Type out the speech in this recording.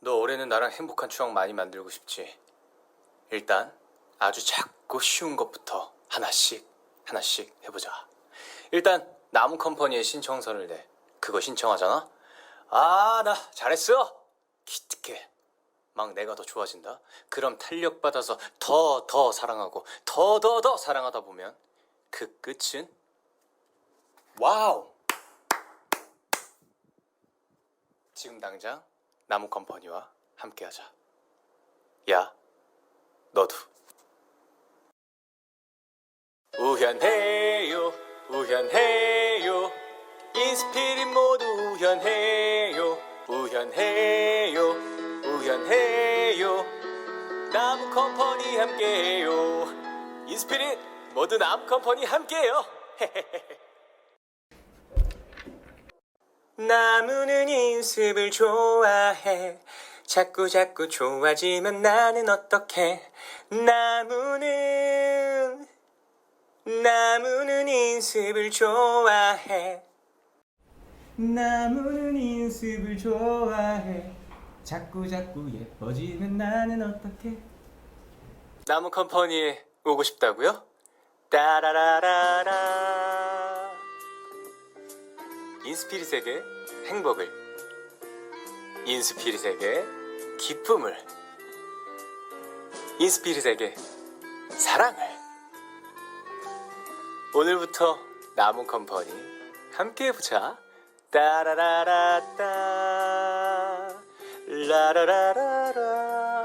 너 올해는 나랑 행복한 추억 많이 만들고 싶지? 일단 아주 작고 쉬운 것부터 하나씩 하나씩 해보자. 일단 나무 컴퍼니에 신청서를 내. 그거 신청하잖아? 아, 나 잘했어. 기특해. 막 내가 더 좋아진다. 그럼 탄력 받아서 더 더 사랑하고 더 더 더 사랑하다 보면 그 끝은 와우. 지금 당장 나무 컴퍼니와 함께하자. 야, 너도. 우연해요, 우연해요. 인스피릿 모두 우연해요, 우연해요, 우연해요. 나무 컴퍼니 함께해요. 인스피릿 모두 나무 컴퍼니 함께해요. 나무는 인습을 좋아해. 자꾸 자꾸 좋아지면 나는 어떡해? 나무는 나무는 인습을 좋아해. 나무는 인습을 좋아해. 자꾸 자꾸 예뻐지면 나는 어떡해? 나무 컴퍼니에 오고 싶다고요? 따라라라라 인스피릿에게 행복을 인스피릿에게 기쁨을 인스피릿에게 사랑을. 오늘부터 나무 컴퍼니 함께 해보자. 따라라라따 라라라라라